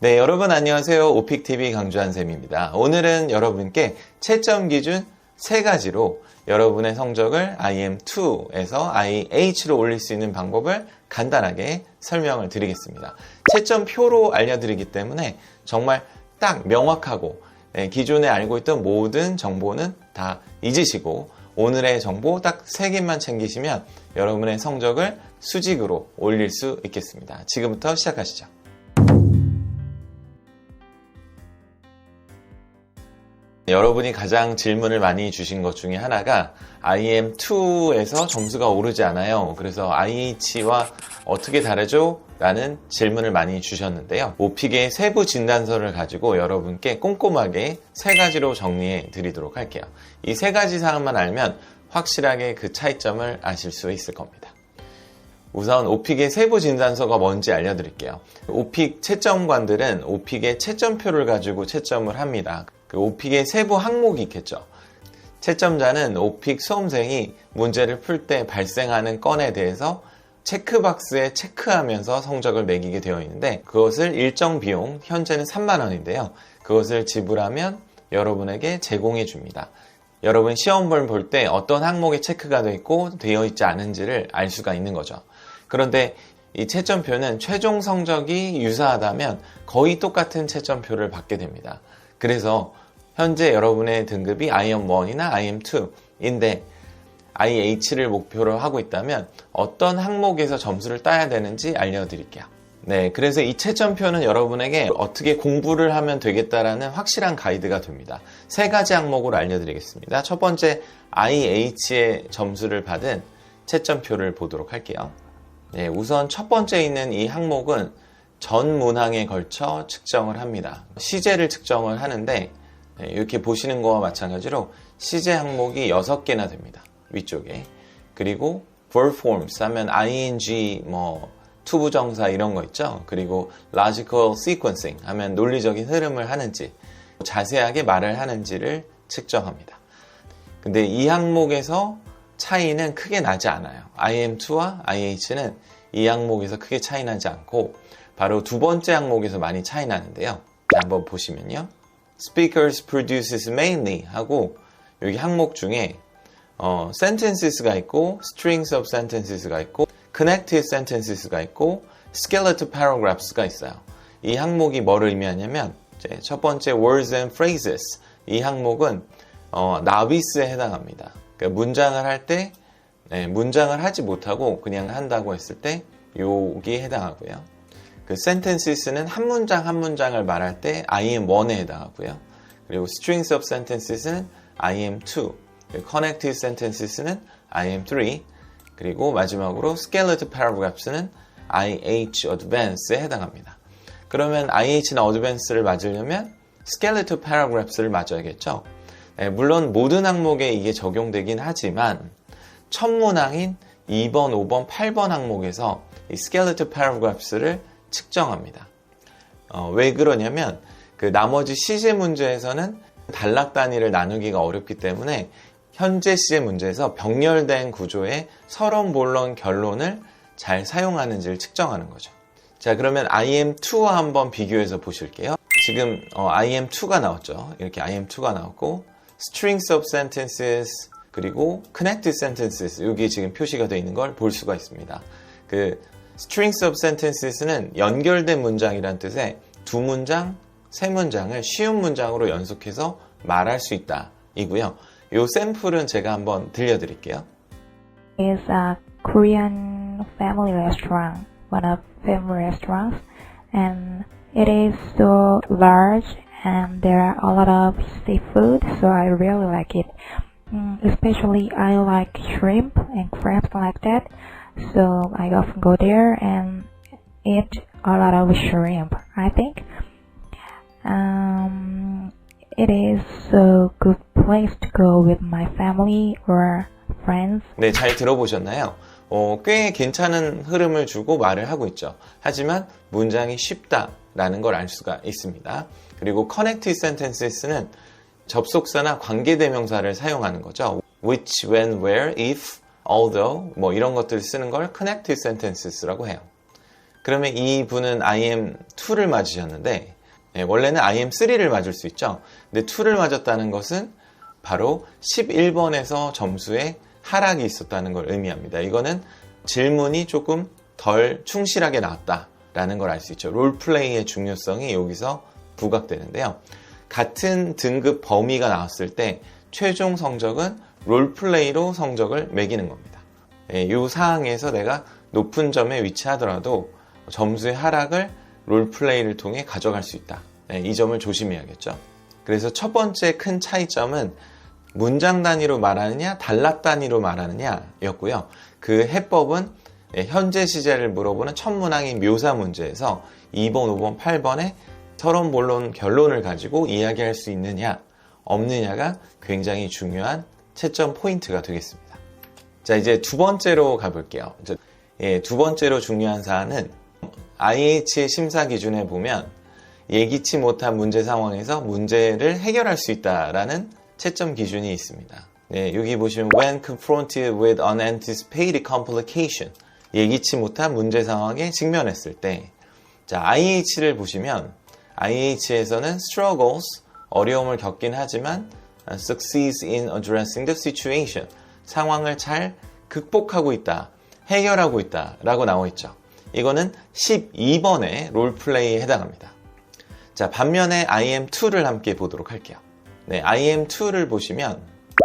네, 여러분 안녕하세요. 오픽TV 강주한 쌤입니다. 오늘은 여러분께 채점 기준 세 가지로 여러분의 성적을 IM2에서 IH로 올릴 수 있는 방법을 간단하게 설명을 드리겠습니다. 채점표로 알려드리기 때문에 정말 딱 명확하고 네, 기존에 알고 있던 모든 정보는 다 잊으시고 오늘의 정보 딱세 개만 챙기시면 여러분의 성적을 수직으로 올릴 수 있겠습니다. 지금부터 시작하시죠. 여러분이 가장 질문을 많이 주신 것 중에 하나가 IM2에서 점수가 오르지 않아요. 그래서 IH와 어떻게 다르죠? 라는 질문을 많이 주셨는데요. 오픽의 세부 진단서를 가지고 여러분께 꼼꼼하게 세 가지로 정리해 드리도록 할게요. 이 세 가지 사항만 알면 확실하게 그 차이점을 아실 수 있을 겁니다. 우선 오픽의 세부 진단서가 뭔지 알려드릴게요. 오픽 채점관들은 오픽의 채점표를 가지고 채점을 합니다. 그 오픽의 세부 항목이 있겠죠. 채점자는 오픽 수험생이 문제를 풀 때 발생하는 건에 대해서 체크박스에 체크하면서 성적을 매기게 되어 있는데 그것을 일정 비용, 현재는 3만 원인데요. 그것을 지불하면 여러분에게 제공해 줍니다. 여러분 시험을 볼 때 어떤 항목에 체크가 되어 있고 되어 있지 않은지를 알 수가 있는 거죠. 그런데 이 채점표는 최종 성적이 유사하다면 거의 똑같은 채점표를 받게 됩니다. 그래서 현재 여러분의 등급이 IM1이나 IM2인데 IH를 목표로 하고 있다면 어떤 항목에서 점수를 따야 되는지 알려드릴게요. 네, 그래서 이 채점표는 여러분에게 어떻게 공부를 하면 되겠다라는 확실한 가이드가 됩니다. 세 가지 항목으로 알려드리겠습니다. 첫 번째, IH의 점수를 받은 채점표를 보도록 할게요. 네, 우선 첫 번째 있는 이 항목은 전 문항에 걸쳐 측정을 합니다. 시제를 측정을 하는데 네, 이렇게 보시는 거와 마찬가지로 시제 항목이 6개나 됩니다. 위쪽에. 그리고 performs 하면 ing 뭐 투부정사 이런 거 있죠. 그리고 logical sequencing 하면 논리적인 흐름을 하는지 자세하게 말을 하는지를 측정합니다. 근데 이 항목에서 차이는 크게 나지 않아요. IM2와 IH는 이 항목에서 크게 차이 나지 않고 바로 두 번째 항목에서 많이 차이 나는데요. 한번 보시면요. Speakers produces mainly 하고 여기 항목 중에 어, sentences가 있고 strings of sentences가 있고 connected sentences가 있고 skeletal paragraphs가 있어요. 이 항목이 뭐를 의미하냐면 첫 번째 words and phrases 이 항목은 어, 나비스에 해당합니다. 그러니까 문장을 할때 네, 문장을 하지 못하고 그냥 한다고 했을 때 여기에 해당하고요. 그 sentences는 한 문장 한 문장을 말할 때 IM1에 해당하고요. 그리고 strings of sentences는 IM2, connected sentences는 IM3, 그리고 마지막으로 skeletal paragraphs는 IH advance에 해당합니다. 그러면 IH나 advance를 맞으려면 skeletal paragraphs를 맞아야겠죠. 네, 물론 모든 항목에 이게 적용되긴 하지만 첫 문항인 2번, 5번, 8번 항목에서 이 skeletal paragraphs를 측정합니다. 어, 왜 그러냐면 그 나머지 시제 문제에서는 단락 단위를 나누기가 어렵기 때문에 현재 시제 문제에서 병렬된 구조의 서론, 본론, 결론을 잘 사용하는지를 측정하는 거죠. 자, 그러면 IM2와 한번 비교해서 보실게요. 지금 어, IM2가 나왔죠. 이렇게 IM2가 나왔고 strings of sentences 그리고 connected sentences 여기 지금 표시가 되어 있는 걸 볼 수가 있습니다. 그 strings of sentences는 연결된 문장이란 뜻의 두 문장, 세 문장을 쉬운 문장으로 연속해서 말할 수 있다 이고요. 이 샘플은 제가 한번 들려드릴게요. is a Korean family restaurant, one of family restaurants, and it is so large and there are a lot of seafood, so I really like it. Mm, especially I like shrimp and crabs like that, so I often go there and eat a lot of shrimp. I think um, it is a good place to go with my family or friends. 네, 잘 들어보셨나요? 어, 꽤 괜찮은 흐름을 주고 말을 하고 있죠. 하지만 문장이 쉽다라는 걸 알 수가 있습니다. 그리고 connected sentences는 접속사나 관계대명사를 사용하는 거죠. which, when, where, if, although 뭐 이런 것들을 쓰는 걸 connected sentences라고 해요. 그러면 이 분은 IM2를 맞으셨는데 예, 원래는 IM3를 맞을 수 있죠. 근데 2를 맞았다는 것은 바로 11번에서 점수에 하락이 있었다는 걸 의미합니다. 이거는 질문이 조금 덜 충실하게 나왔다라는 걸 알 수 있죠. 롤플레이의 중요성이 여기서 부각되는데요. 같은 등급 범위가 나왔을 때 최종 성적은 롤플레이로 성적을 매기는 겁니다. 예, 이 사항에서 내가 높은 점에 위치하더라도 점수의 하락을 롤플레이를 통해 가져갈 수 있다. 예, 이 점을 조심해야겠죠. 그래서 첫 번째 큰 차이점은 문장 단위로 말하느냐, 단락 단위로 말하느냐 였고요. 그 해법은 예, 현재 시제를 물어보는 첫 문항의 묘사 문제에서 2번, 5번, 8번에 서론, 본론, 결론을 가지고 이야기할 수 있느냐, 없느냐가 굉장히 중요한 채점 포인트가 되겠습니다. 자, 이제 두 번째로 가볼게요. 예, 두 번째로 중요한 사안은 IH의 심사 기준에 보면 예기치 못한 문제 상황에서 문제를 해결할 수 있다라는 채점 기준이 있습니다. 네, 여기 보시면 when confronted with unanticipated complication 예기치 못한 문제 상황에 직면했을 때 자, IH를 보시면 IH에서는 struggles 어려움을 겪긴 하지만 succeeds in addressing the situation 상황을 잘 극복하고 있다, 해결하고 있다 라고 나와 있죠. 이거는 12번의 롤플레이에 해당합니다. 자, 반면에 IM2를 함께 보도록 할게요. 네, IM2를 보시면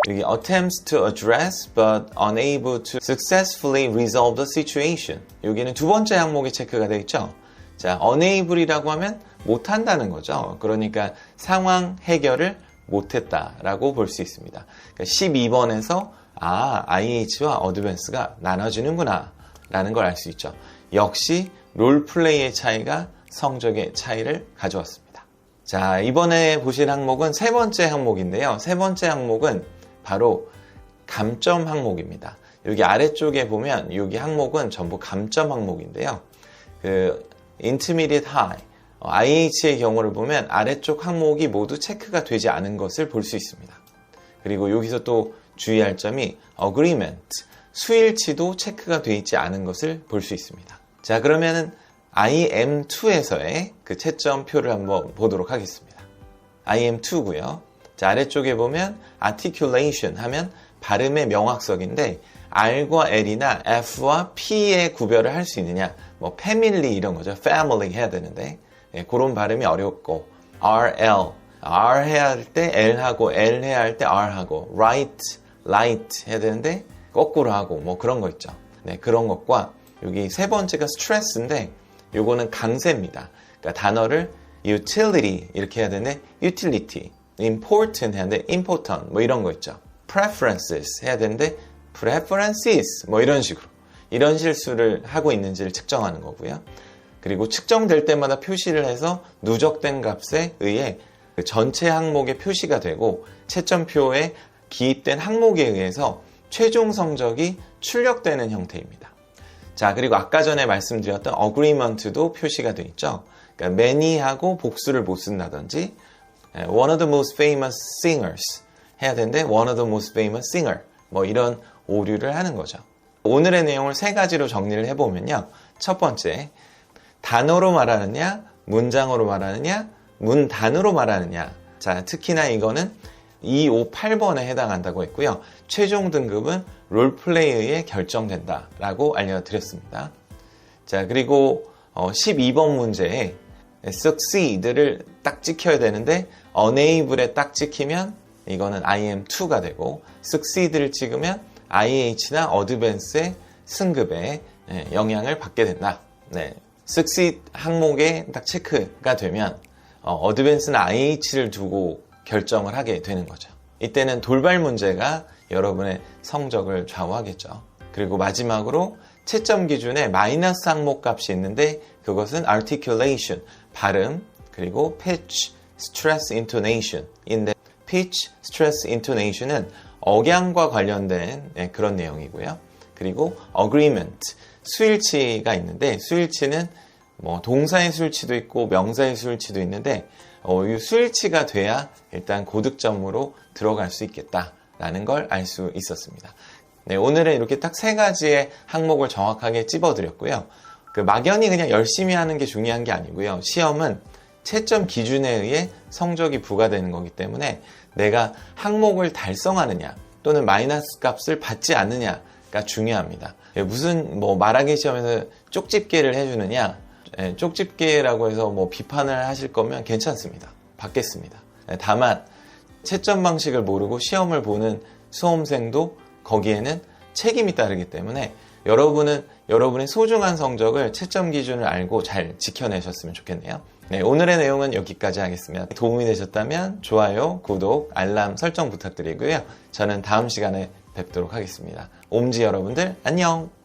여기 attempts to address but unable to successfully resolve the situation. 여기는 두 번째 항목이 체크가 되어 있죠. 자, unable이라고 하면 못한다는 거죠. 그러니까 상황 해결을 못했다라고 볼 수 있습니다. 그러니까 12번에서 아, IH와 어드밴스가 나눠지는구나 라는 걸 알 수 있죠. 역시 롤플레이의 차이가 성적의 차이를 가져왔습니다. 자, 이번에 보실 항목은 세 번째 항목인데요. 세 번째 항목은 바로 감점 항목입니다. 여기 아래쪽에 보면 여기 항목은 전부 감점 항목인데요. 그 intermediate high 어, IH의 경우를 보면 아래쪽 항목이 모두 체크가 되지 않은 것을 볼 수 있습니다. 그리고 여기서 또 주의할 점이 agreement 수일치도 체크가 되어 있지 않은 것을 볼 수 있습니다. 자, 그러면은 IM2에서의 그 채점표를 한번 보도록 하겠습니다. IM2고요. 자, 아래쪽에 보면 articulation 하면 발음의 명확성인데 R과 L이나 F와 P의 구별을 할 수 있느냐 뭐 family 이런 거죠. family 해야 되는데 예, 그런 발음이 어렵고 RL R 해야 할 때 L하고 L 해야 할 때 R하고 right, light 해야 되는데 거꾸로 하고 뭐 그런 거 있죠. 네, 그런 것과 여기 세 번째가 stress인데 요거는 강세입니다. 그러니까 단어를 utility 이렇게 해야 되는데 utility, important 해야 되는데 important 뭐 이런 거 있죠. preferences 해야 되는데 preferences 뭐 이런 식으로 이런 실수를 하고 있는지를 측정하는 거고요. 그리고 측정될 때마다 표시를 해서 누적된 값에 의해 그 전체 항목의 표시가 되고 채점표에 기입된 항목에 의해서 최종 성적이 출력되는 형태입니다. 자, 그리고 아까 전에 말씀드렸던 agreement도 표시가 되어 있죠. 그러니까 many하고 복수를 못 쓴다든지 one of the most famous singers 해야 되는데 one of the most famous singer 뭐 이런 오류를 하는 거죠. 오늘의 내용을 세 가지로 정리를 해보면요. 첫 번째, 단어로 말하느냐, 문장으로 말하느냐, 문단으로 말하느냐. 자, 특히나 이거는 2, 5, 8번에 해당한다고 했고요. 최종 등급은 롤플레이에 결정된다라고 알려드렸습니다. 자, 그리고 12번 문제에 succeed를 딱 찍혀야 되는데 unable에 딱 찍히면 이거는 IM2가 되고 succeed를 찍으면 IH나 어드밴스의 승급에 영향을 받게 된다. 네. Succeed 항목에 딱 체크가 되면 어 드밴스나 IH를 두고 결정을 하게 되는 거죠. 이때는 돌발 문제가 여러분의 성적을 좌우하겠죠. 그리고 마지막으로 채점 기준에 마이너스 항목 값이 있는데 그것은 articulation, 발음, 그리고 pitch, stress intonation인데 pitch, stress intonation은 억양과 관련된 네, 그런 내용이고요. 그리고 agreement, 수일치가 있는데 수일치는 뭐 동사의 수일치도 있고 명사의 수일치도 있는데 어, 이 수일치가 돼야 일단 고득점으로 들어갈 수 있겠다라는 걸 알 수 있었습니다. 네, 오늘은 이렇게 딱 세 가지의 항목을 정확하게 찝어드렸고요. 그 막연히 그냥 열심히 하는 게 중요한 게 아니고요. 시험은 채점 기준에 의해 성적이 부과되는 거기 때문에 내가 항목을 달성하느냐 또는 마이너스 값을 받지 않느냐가 중요합니다. 예, 무슨 뭐 말하기 시험에서 쪽집게를 해주느냐 예, 쪽집게라고 해서 뭐 비판을 하실 거면 괜찮습니다. 받겠습니다. 예, 다만 채점 방식을 모르고 시험을 보는 수험생도 거기에는 책임이 따르기 때문에 여러분은 여러분의 소중한 성적을 채점 기준을 알고 잘 지켜내셨으면 좋겠네요. 네, 오늘의 내용은 여기까지 하겠습니다. 도움이 되셨다면 좋아요, 구독, 알람 설정 부탁드리고요. 저는 다음 시간에 뵙도록 하겠습니다. 옴지 여러분들 안녕!